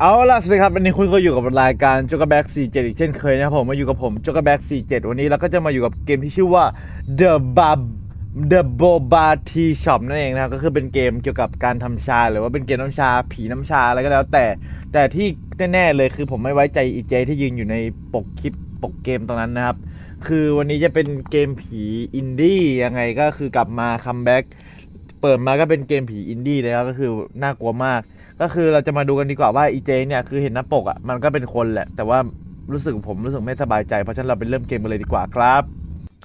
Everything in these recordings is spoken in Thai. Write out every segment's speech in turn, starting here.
เอาล่ะสวัสดีครับวันนี้คุณก็อยู่กับรายการจ็กแบ็ก47 อีกเช่นเคยนะครับผมมาอยู่กับผมจ็กแบ็ก47 วันนี้เราก็จะมาอยู่กับเกมที่ชื่อว่า The Bab The Boba Tea Shop นั่นเองนะครับก็คือเป็นเกมเกี่ยวกับการทำชา หรือว่าเป็นเกมน้ำชา ผีน้ำชาอะไรก็แล้วแต่ แต่ที่แน่ๆเลยคือผมไม่ไว้ใจอีเจที่ยืนอยู่ในปกคลิปปกเกมตรงนั้นนะครับ คือวันนี้จะเป็นเกมผีอินดี้ยังไงก็คือกลับมาคัมแบ็กเปิดมาก็เป็นเกมผีอินดี้เลยครับก็คือน่ากลัวมาก ก็คือเราจะมาดูกันดีกว่าว่าอีเจเนี่ยคือเห็นหน้าปกอะมันก็เป็นคนแหละ แต่ว่ารู้สึกผมรู้สึกไม่สบายใจ เพราะฉะนั้นเราไปเริ่มเกมกันเลยดีกว่าครับ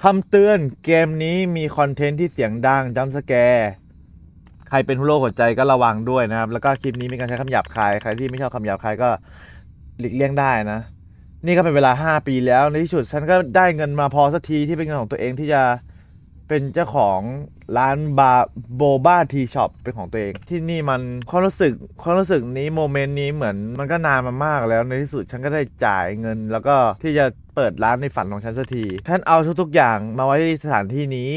คำเตือนเกมนี้มีคอนเทนต์ที่เสียงดังจัมสแกร์ใครเป็นผู้โรคหัวใจก็ระวังด้วยนะครับ แล้วก็คลิปนี้มีการใช้คำหยาบคาย ใครที่ไม่ชอบคำหยาบคายก็หลีกเลี่ยงได้นะ นี่ก็เป็นเวลา 5 ปีแล้วในที่สุดฉันก็ได้เงินมาพอสักทีที่เป็นเงินของตัวเองที่จะ เป็นเจ้าของร้านบาโบบ้าทีช็อปเป็นของตัวเอง ที่นี่มันความรู้สึกความรู้สึกนี้โมเมนต์นี้เหมือนมันก็นานมามากแล้วในที่สุดฉันก็ได้จ่ายเงิน แล้วก็ที่จะเปิดร้านในฝันของฉันสักทีฉันเอาทุกๆอย่างมาไว้ที่สถานที่นี้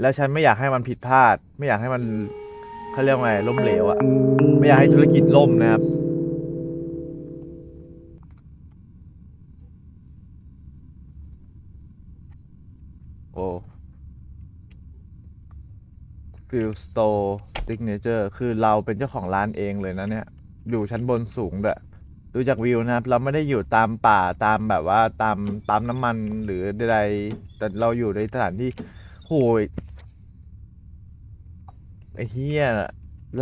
แล้วฉันไม่อยากให้มันผิดพลาด ไม่อยากให้มันเขาเรียกว่าไงล้มเหลวอะไม่อยากให้ธุรกิจล่มนะครับโอ้ ฟิลสโตร์ดิกเนเจอร์คือเราเป็นเจ้าของร้านเองเลยนะเนี่ย อยู่ชั้นบนสูงด้วยดูจากวิวนะครับ เราไม่ได้อยู่ตามป่าตามแบบว่าตามปั๊มน้ำมันหรือใดๆแต่เราอยู่ในสถานที่โหยไอ้เฮีย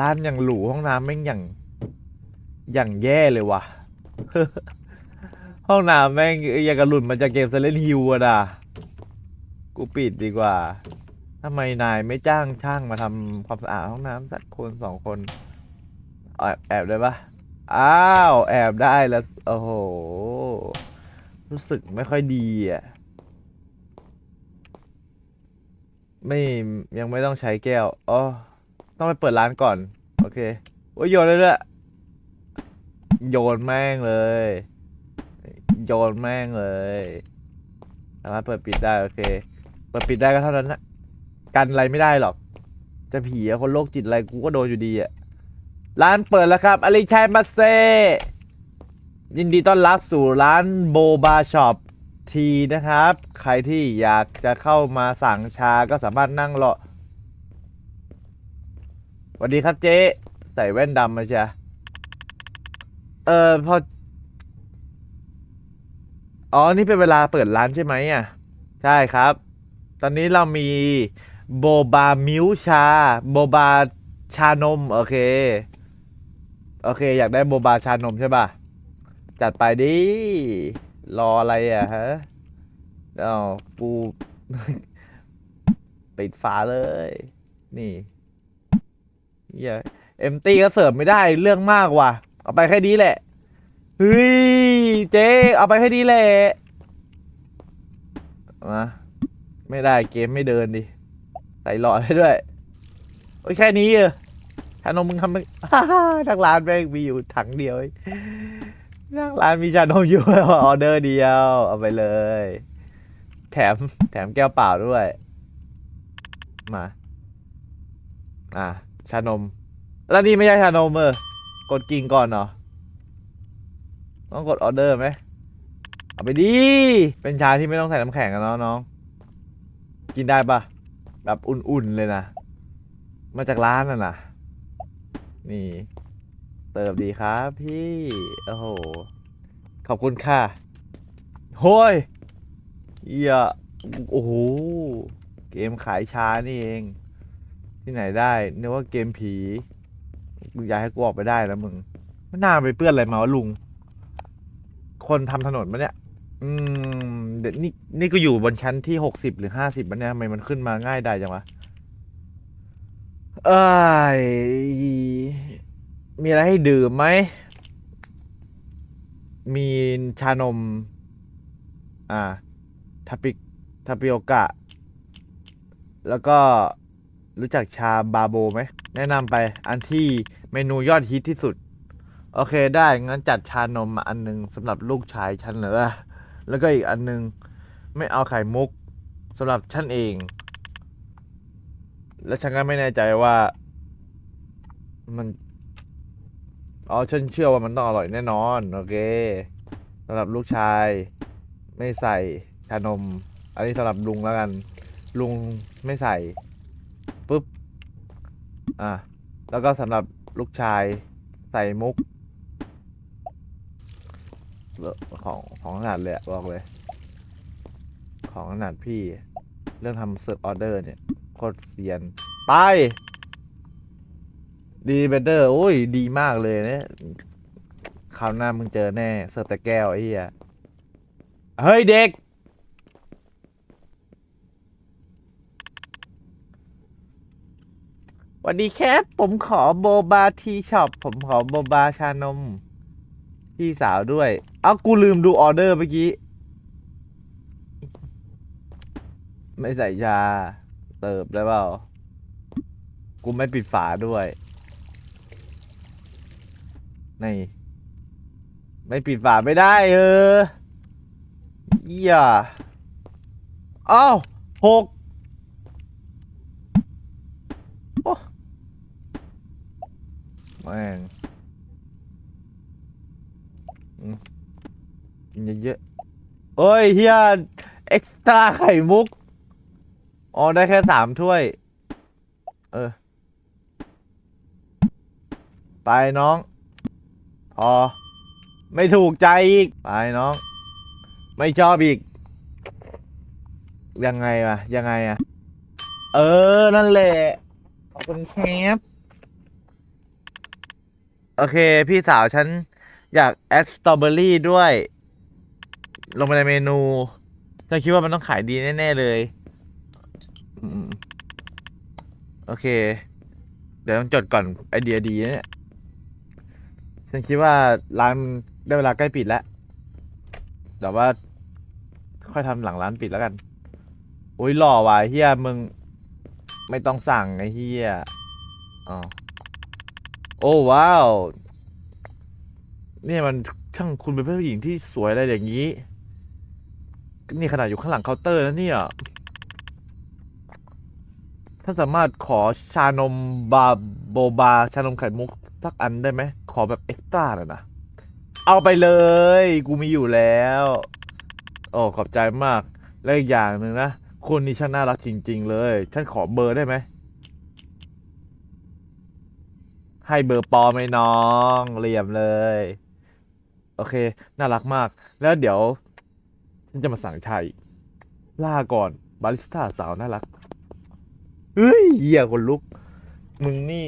ร้านอย่างหรูห้องน้ำแม่งอย่างอย่างแย่เลยว่ะ ห้องน้ำแม่งอย่างกระหลุดมาจากเกมเซเลนฮิวอะนะกูปิดดีกว่า ทำไมนายไม่จ้างช่างมาทำความสะอาดห้องน้ำสักคนสองคนแอบแอบได้ปะอ้าวแอบได้แล้วโอ้โห รู้สึกไม่ค่อยดีอะไม่ยังไม่ต้องใช้แก้วอ๋อต้องไปเปิดร้านก่อน โอเคโอ้ยโยนเลยด้วยโยนแม่งเลย โยนแม่งเลย สามารถเปิดปิดได้ โอเค เปิดปิดได้ก็เท่านั้นนะ กันอะไรไม่ได้หรอก จะผีอะคนโรคจิตอะไรกูก็โดนอยู่ดีอะร้านเปิดแล้วครับอลิชัยมาเซ ยินดีต้อนรับสู่ร้านโบบาช็อปทีนะครับ ใครที่อยากจะเข้ามาสั่งชาก็สามารถนั่งรอสวัสดีครับเจ๊ใส่แว่นดำมาใช่เออพอ อ๋อ นี่เป็นเวลาเปิดร้านใช่ไหมอะ ใช่ครับ ตอนนี้เรามี โบบามิวชา โบบาชานม โอเค โอเค อยากได้โบบาชานมใช่ป่ะ จัดไปดิ รออะไรอะฮะอ้าวปูปิดฝาเลย นี่เยเอ็มตี้ก็เสิร์ฟไม่ได้เรื่องมากว่ะ เอาไปแค่นี้แหละ เฮ้ย เจ๊เอาไปให้ดีแหละมาไม่ได้เกมไม่เดินดิ ใส่หลอดให้ด้วยโอ้ยแค่นี้เออชานมมึงทำมึงทางร้านแม่งมีอยู่ถังเดียวทางร้านมีชานมอยู่ออเดอร์เดียว เอาไปเลย แถมแถมแก้วเปล่าด้วย มา อะชานม แล้วนี่ไม่ใช่ชานมเออกดกิ่งก่อนเนาะต้องกดออเดอร์ไหมเอาไปดิเป็นชาที่ไม่ต้องใส่น้ำแข็งกันเนาะน้อง กินได้ปะ แบบอุ่นๆเลยนะ มาจากร้านน่ะนะนี่เติบดีครับพี่ โอ้โห ขอบคุณค่ะโฮ้ยเหี้ยโอ้โห เกมขายชานี่เอง ที่ไหนได้นึกว่าเกมผีมึงอยากให้กูออกไปได้แล้วมึงไม่น่าไปเปื้อนอะไรมาวะลุง คนทำถนนมะเนี่ย อืมเดี๋ยวนี่นี่ก็อยู่บนชั้นที่หกสิบหรือห้าสิบมันเนี่ยทำไมมันขึ้นมาง่ายได้จังวะเอ้ยมีอะไรให้ดื่มไหม มีชานม อ่าทาปิทาปิโอกะ แล้วก็รู้จักชาบาโบไหม แนะนำไปอันที่เมนูยอดฮิตที่สุด โอเคได้ งั้นจัดชานมมาอันหนึงสำหรับลูกชายฉันเหรอ แล้วก็อีกอันหนึง ไม่เอาไข่มุกสำหรับฉันเอง แล้วฉันก็ไม่แน่ใจว่า มันอ๋อฉันเชื่อว่ามันต้องอร่อยแน่นอน โอเคสำหรับลูกชาย ไม่ใส่ชานม อันนี้สำหรับลุงแล้วกัน ลุงไม่ใส่ปุ๊บอะแล้วก็สำหรับลูกชายใส่มุก ของของขนาดเลยบอกเลย ของขนาดพี่ เรื่องทำเสิร์ฟออเดอร์เนี่ยโคตรเซียน ไป ดีเบเดอร์โอ้ย ดีมากเลยเนี่ยคราวหน้ามึงเจอแน่เสิร์ฟแต่แก้วไอ้เหี้ยเฮ้ย เด็กสวัสดีครับผมขอโบบาทีช็อป ผมขอโบบาชานม พี่สาวด้วย เอ้ากูลืมดูออเดอร์เมื่อกี้ ไม่ใส่ยาเติบได้เปล่า กูไม่ปิดฝาด้วย นี่ ไม่ปิดฝาไม่ได้เออเหี้ยอ้าหกโอ้แม่งอืม กินเยอะๆเอ้ยเฮียเอ็กซ์ตร้าไข่มุก อ๋อ ได้แค่สามถ้วย เออ ไปน้อง พอ ไม่ถูกใจอีก ไปน้อง ไม่ชอบอีก ยังไงวะ ยังไงอะเออ นั่นแหละ ขอบคุณเชฟโอเค พี่สาวฉันอยากแอดสตรอเบอรี่ด้วย ลงไปในเมนูฉันคิดว่ามันต้องขายดีแน่ ๆ เลยอืมโอเค เดี๋ยวต้องจดก่อนไอเดียดีนะเนี่ยฉันคิดว่าร้านมันได้เวลาใกล้ปิดแล้วแต่ว่า ค่อยทำหลังร้านปิดแล้วกัน อุ้ยหล่อว่ะเฮียมึง ไม่ต้องสั่งไอ้เฮียอ๋อโอ้ว้าว เนี่ยมันช่างคุณเป็นผู้หญิงที่สวยอะไรอย่างนี้ นี่ขนาดอยู่ข้างหลังเคาน์เตอร์นะเนี่ยถ้าสามารถขอชานมบาโบบา ชานมไข่มุกสักอันได้ไหม ขอแบบเอ็กซ์ตร้าหน่อยนะ เอาไปเลย กูมีอยู่แล้ว โอ้ ขอบใจมาก และอีกอย่างหนึ่งนะ คุณนี่ช่างน่ารักจริง ๆ เลยฉันขอเบอร์ได้ไหม ให้เบอร์ปอไหมน้องเหลี่ยมเลย โอเค น่ารักมาก แล้วเดี๋ยว ฉันจะมาสั่งชายอีกล่าก่อนบาริสต้าสาวน่ารักเฮ้ยเหี้ยคนลุก มึงนี่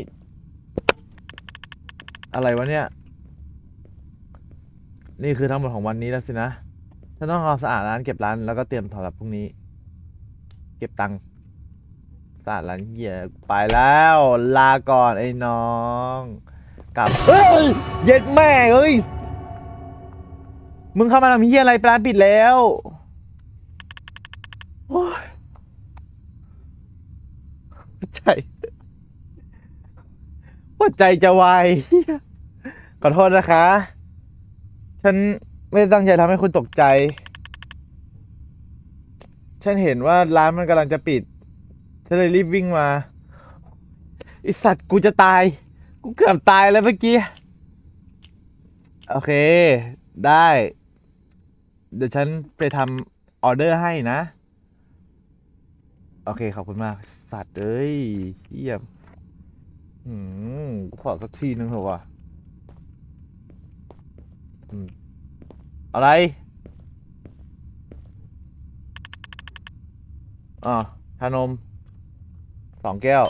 อะไรวะเนี่ย นี่คือทั้งหมดของวันนี้แล้วสินะฉันต้องเอาสะอาดร้านเก็บร้านแล้วก็เตรียมสำหรับพรุ่งนี้ เก็บตังค์สะอาดร้านเหี้ยไปแล้ว ลาก่อนไอ้น้อง กลับเฮ้ยเย็ดแม่เอ้ย มึงเข้ามาทำเหี้ยอะไรร้านปิดแล้วโอ้ยใจหัวใจจะวายเหี้ยขอโทษนะคะ ฉันไม่ได้ตั้งใจทำให้คุณตกใจ ฉันเห็นว่าร้านมันกำลังจะปิด ฉันเลยรีบวิ่งมาไอสัตว์กูจะตาย กูเกือบตายแล้วเมื่อกี้ โอเค ได้ เดี๋ยวฉันไปทำออเดอร์ให้นะ โอเคขอบคุณมาก สัตว์เอ้ยเยี่ยมอืมขอสักทีนึงเถอะวะอืมอะไรอ่าชานมสองแก้ว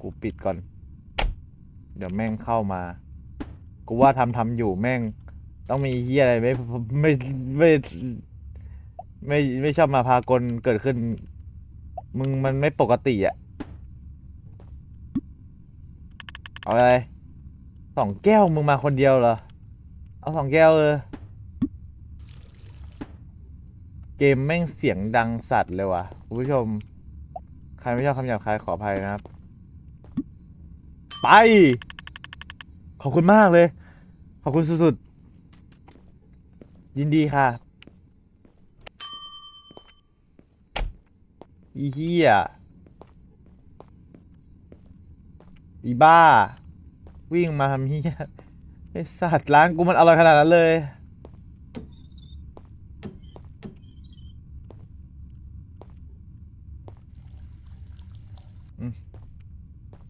กูปิดก่อน เดี๋ยวแม่งเข้ามา กูว่าทำทำอยู่แม่ง ต้องมีเฮียอะไรไม่ไม่ไม่ไม่ไม่ชอบมาพากลเกิดขึ้น มึงมันไม่ปกติอะเอาอะไรสองแก้วมึงมาคนเดียวเหรอ เอาสองแก้วเออ เกมแม่งเสียงดังสัตว์เลยว่ะคุณผู้ชม ใครไม่ชอบคำหยาบคายขออภัยนะครับ ไป ขอบคุณมากเลย ขอบคุณสุดๆ ยินดีค่ะ อีเหี้ย อีบ้า วิ่งมาทำเฮียไอสัตว์ร้านกูมันอร่อยขนาดนั้นเลย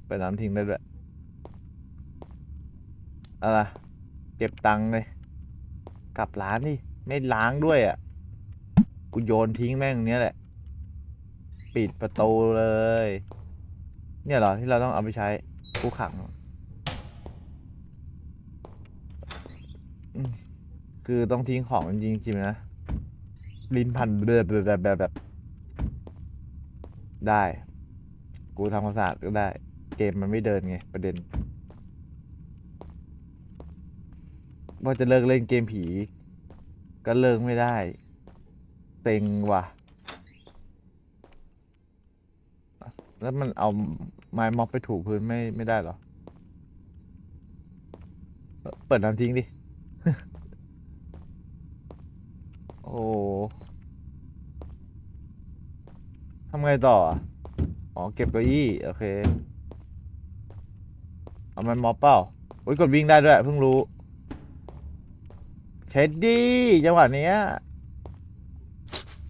ไปน้ำทิ้งได้ด้วยอะไร เก็บตังค์เลย กลับร้านดิไม่ล้างด้วยอะ กูโยนทิ้งแม่งเนี้ยแหละ ปิดประตูเลย เนี่ยเหรอที่เราต้องเอาไปใช้กูขัง คือต้องทิ้งของจริงจริงนะ ลิ้นพันแบบแบบแบบแบบแบบ ได้ กูทำความสะอาดก็ได้ เกมมันไม่เดินไงประเด็น ว่าจะเลิกเล่นเกมผี ก็เลิกไม่ได้ เต็งว่ะ แล้วมันเอาไม้ม็อบไปถูพื้นไม่ไม่ได้หรอ เปิดน้ำทิ้งดิ โอ้ทำไงต่อ อ๋อ เก็บเก้าอี้ โอเค เอามันม็อบเปล่า อุ้ยกดวิ่งได้ด้วยเพิ่งรู้ เช็ดดีจังหวะเนี้ย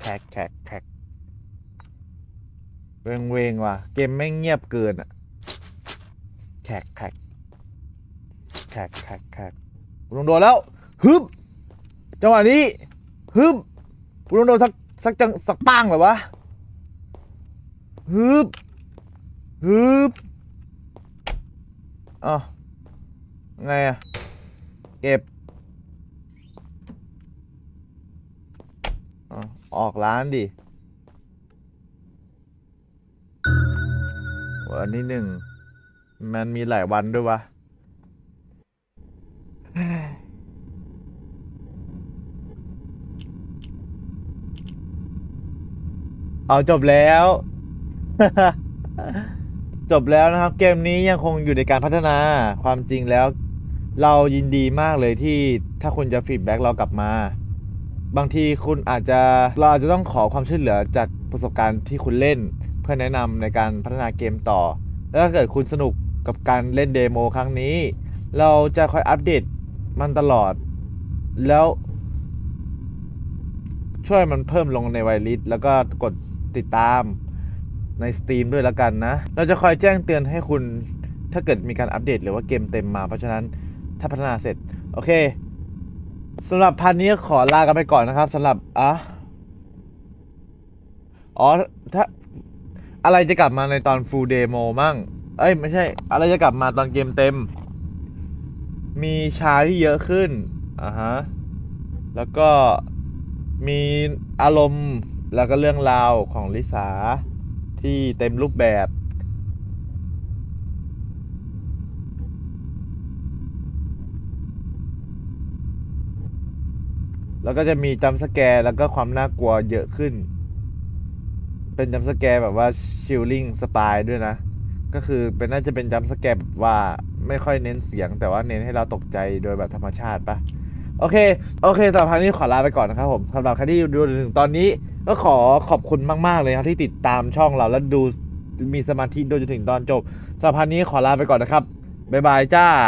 แขกแขกแขกเวงเวงว่ะ เกมไม่เงียบเกินอะแขกแขกแขกแขกแขกกูต้องโดนแล้วฮึบจังหวะนี้ฮึบกูต้องโดนสักสักจังสักป้างเลยวะฮึบฮึบอ๋อไงอะเก็บ ออออกร้านดิวันนี้หนึ่ง มันมีหลายวันด้วยวะเอาจบแล้ว จบแล้วนะครับ เกมนี้ยังคงอยู่ในการพัฒนาความจริงแล้ว เรายินดีมากเลยที่ถ้าคุณจะฟีดแบ็กเรากลับมา บางทีคุณอาจจะเราอาจจะต้องขอความช่วยเหลือจากประสบการณ์ที่คุณเล่น เพื่อแนะนำในการพัฒนาเกมต่อ แล้วถ้าเกิดคุณสนุกกับการเล่นเดโมครั้งนี้ เราจะคอยอัปเดตมันตลอด แล้วช่วยมันเพิ่มลงในไวลิสแล้วก็กดติดตามใน Steam ด้วยแล้วกันนะ เราจะคอยแจ้งเตือนให้คุณถ้าเกิดมีการอัปเดตหรือว่าเกมเต็มมาเพราะฉะนั้นถ้าพัฒนาเสร็จ โอเค สำหรับพันนี้ขอลากันไปก่อนนะครับสำหรับอะอ๋อถ้าอะไรจะกลับมาในตอน full demo มั่ง เอ้ย ไม่ใช่ อะไรจะกลับมาตอนเกมเต็ม มีชาที่เยอะขึ้นอ่าฮะ แล้วก็มีอารมณ์แล้วก็เรื่องราวของลิสาที่เต็มรูปแบบ แล้วก็จะมีจัมป์สแกร์แล้วก็ความน่ากลัวเยอะขึ้น เป็นจัมป์สแกร์แบบว่าชิลลิ่งสปายด้วยนะ ก็คือเป็นน่าจะเป็นจัมสแกร์แบบว่าไม่ค่อยเน้นเสียง แต่ว่าเน้นให้เราตกใจโดยแบบธรรมชาติปะโอเค โอเคสำหรับครั้งนี้ขอลาไปก่อนนะครับผมสำหรับใครที่ดูถึงตอนนี้ ก็ขอขอบคุณมาก ๆ เลยครับที่ติดตามช่องเราและดูมีสมาธิดูจนถึงตอนจบสำหรับครั้งนี้ขอลาไปก่อนนะครับบ๊ายบายจ้า